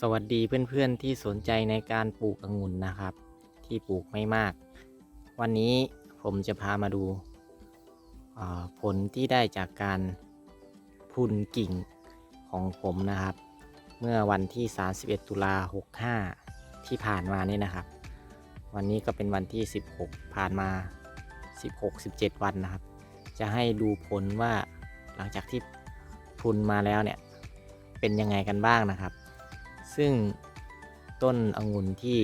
สวัสดีเพื่อนๆที่สนใจในการปลูกองุ่นนะครับ ที่ปลูกไม่มาก วันนี้ผมจะพามาดูผลที่ได้จากการพุนกิ่งของผมนะครับ เมื่อวันที่ 31 ตุลา65 ที่ผ่านมานี่นะครับ วันนี้ก็เป็นวันที่ 16 ผ่านมา 16-17 วันนะครับ จะให้ดูผลว่าหลังจากที่พุนมาแล้วเนี่ยเป็นยังไงกันบ้างนะครับ ซึ่งต้นองุ่นที่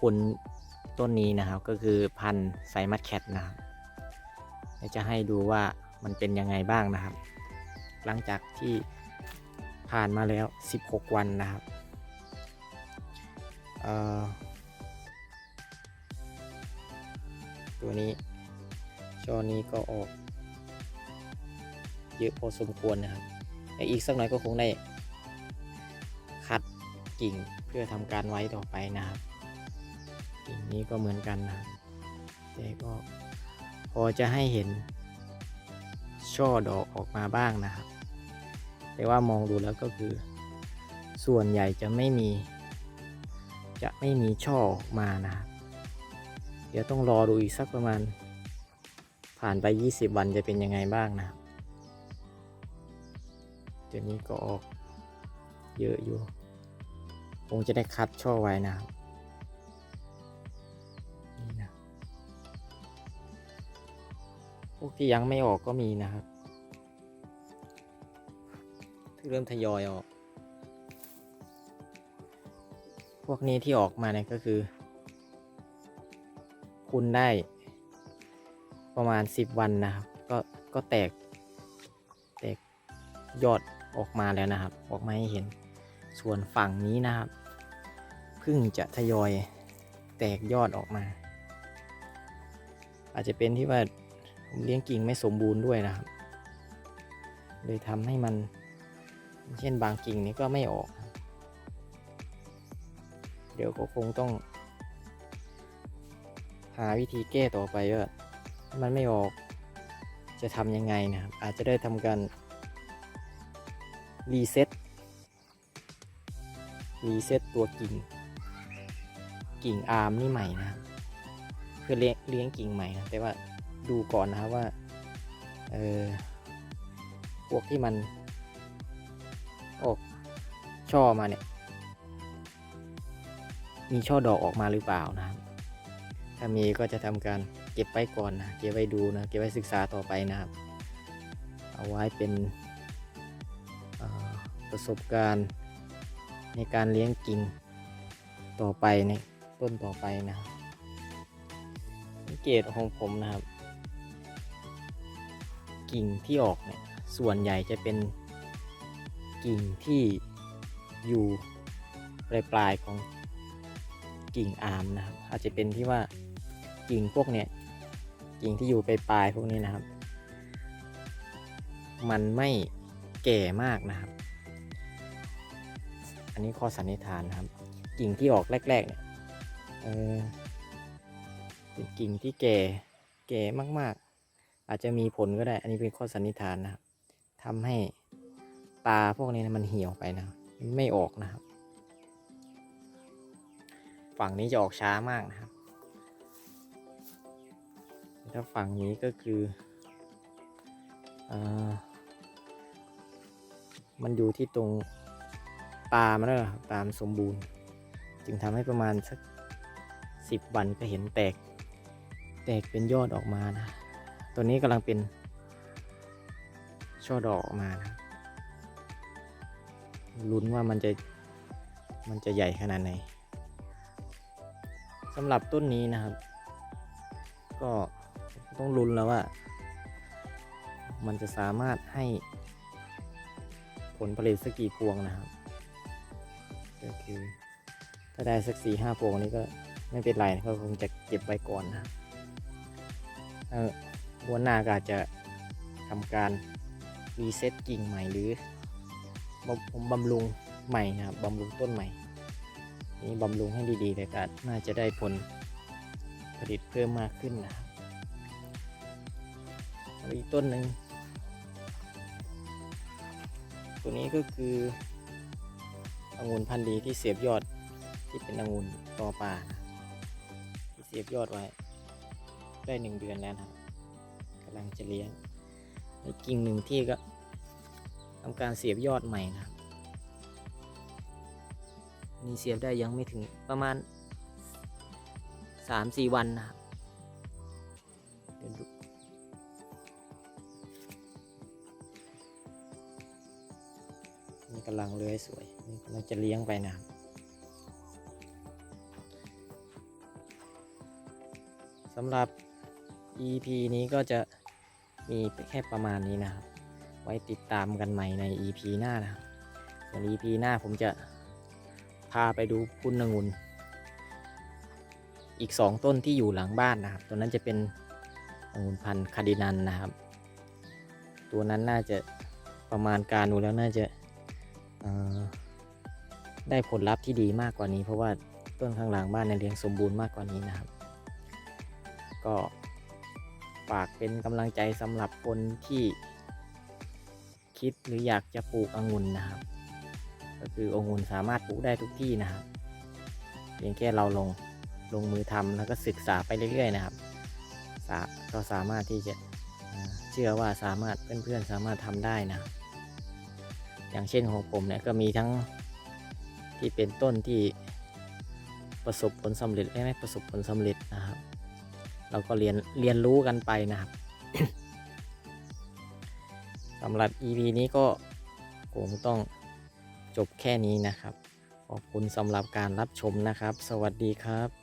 คุณต้นนี้นะครับ ก็คือพันธุ์ไซมัสแคทนะครับจะให้ดูว่ามันเป็นยังไงบ้างนะครับ หลังจากที่ผ่านมาแล้ว 16 วันนะครับตัวนี้ช่อนี้ก็ออก เยอะพอสมควรนะครับ อีกสักหน่อยก็คงได้ กิ่งเพื่อทำการไว้ต่อไปนะครับ กิ่งนี้ก็เหมือนกันนะแต่ก็พอจะให้เห็นช่อดอกออกมาบ้างนะครับ แต่ว่ามองดูแล้วก็คือ ส่วนใหญ่จะไม่มี จะไม่มีช่อออกมานะครับเดี๋ยวต้องรอดูอีกสักประมาณ ผ่านไป 20 วันจะเป็นยังไงบ้างนะครับเดี๋ยวนี้ก็ออกเยอะอยู่ คงจะได้คัดช่อไว้นะครับนี่นะพวกที่ยังไม่ออกก็มีนะครับที่เริ่มทยอยออก พวกนี้ที่ออกมาเนี่ยก็คือ คุณได้ประมาณ 10 วันนะครับ ก็ก็แตก แตกยอดออกมาแล้วนะครับ ออกมาให้เห็น ส่วนฝั่งนี้นะครับเพิ่งจะทยอยแตกยอดออกมา อาจจะเป็นที่ว่าผมเลี้ยงกิ่งไม่สมบูรณ์ด้วยนะครับ เลยทำให้มัน เช่นบางกิ่งนี้ก็ไม่ออก เดี๋ยวก็คงต้อง หาวิธีแก้ต่อไปว่าถ้ามันไม่ออกจะทำยังไงนะครับ อาจจะได้ทำการรีเซ็ต รีเซ็ตตัวกิ่ง กิ่งอาร์มนี่ใหม่นะครับเพื่อเลี้ยงเลี้ยงกิ่งใหม่นะแต่ว่าดูก่อนนะครับว่าเออพวกที่มันออกช่อมาเนี่ย มีช่อดอกออกมาหรือเปล่านะครับถ้ามีก็จะทำการเก็บไว้ก่อนนะเก็บไว้ดูนะเก็บไว้ศึกษาต่อไปนะครับ เอาไว้เป็นประสบการณ์ ในการเลี้ยงกิ่งต่อไปในต้นต่อไปนะครับสังเกตของผมนะครับ กิ่งที่ออกเนี่ยส่วนใหญ่จะเป็นกิ่งที่อยู่ปลายปลายของกิ่งอามนะครับ อาจจะเป็นที่ว่ากิ่งพวกเนี้ยกิ่งที่อยู่ปลายปลายพวกนี้นะครับ มันไม่แก่มากนะครับ อันนี้ข้อสันนิษฐานนะครับ กิ่งที่ออกแรกๆเนี่ยเออเป็นกิ่งที่แก่แก่มากๆ อาจจะมีผลก็ได้ อันนี้เป็นข้อสันนิษฐานนะครับทำให้ตาพวกนี้นะมันเหี่ยวไปนะไม่ออกนะครับ ฝั่งนี้จะออกช้ามากนะครับ ถ้าฝั่งนี้ก็คือเออมันอยู่ที่ตรง ตามันแล้วตามสมบูรณ์ จึงทำให้ประมาณสักสิบวันก็เห็นแตก แตกเป็นยอดออกมานะ ตัวนี้กำลังเป็น ช่อดอกออกมานะลุ้นว่ามันจะมันจะใหญ่ขนาดไหนสำหรับต้นนี้นะครับ ก็ต้องลุ้นแล้วว่า มันจะสามารถให้ผลผลิตสักกี่พวงนะครับ ก็คือ ถ้าได้สักสี่ห้าพวงนี้ก็ไม่เป็นไรนะก็คงจะเก็บไว้ก่อนนะเออวันหน้าก็อาจจะทำการรีเซ็ตกิ่งใหม่หรือบำผมบำรุงใหม่นะครับบำรุงต้นใหม่ นี่บำรุงให้ดีๆเลยก็น่าจะได้ผลผลิตเพิ่มมากขึ้นนะครับอีกต้นหนึ่งตัวนี้ก็คือ องุ่นพันธุ์ดีที่เสียบยอดที่เป็นองุ่นตอป่านะที่เสียบยอดไว้ ได้หนึ่งเดือนแล้วนะครับกำลังจะเลี้ยงในกิ่งหนึ่งที่ก็ทำการเสียบยอดใหม่นะครับนี่เสียบได้ยังไม่ถึงประมาณสามสี่วันนะครับ กำลังเลื้อยสวยนี่กำลังจะเลี้ยงไปนะครับสำหรับ EP นี้ก็จะมีแค่ประมาณนี้นะครับ ไว้ติดตามกันใหม่ใน EP หน้านะครับส่วน EP หน้าผมจะพาไปดูพุ่นองุ่นอีก 2 ต้นที่อยู่หลังบ้านนะครับ ตัวนั้นจะเป็นองุ่นพันธุ์คาดินันนะครับ ตัวนั้นน่าจะประมาณการดูแล้วน่าจะ ได้ผลลัพธ์ที่ดีมากกว่านี้ เพราะว่าต้นข้างหลังบ้านเนี่ยเลี้ยงสมบูรณ์มากกว่านี้นะครับ ก็ฝากเป็นกำลังใจสำหรับคนที่คิดหรืออยากจะปลูกองุ่นนะครับ ก็คือองุ่นสามารถปลูกได้ทุกที่นะครับเพียงแค่เราลงลงมือทำแล้วก็ศึกษาไปเรื่อยๆนะครับก็สามารถที่จะเชื่อว่าสามารถเพื่อนๆสามารถทำได้นะครับ อย่างเช่นของผมเนี่ยก็มีทั้งที่เป็นต้นที่ประสบผลสำเร็จและไม่ประสบผลสำเร็จนะครับ เราก็เรียนเรียนรู้กันไปนะครับสำหรับ EP นี้ก็คงต้องจบแค่นี้นะครับ ขอบคุณสำหรับการรับชมนะครับ สวัสดีครับ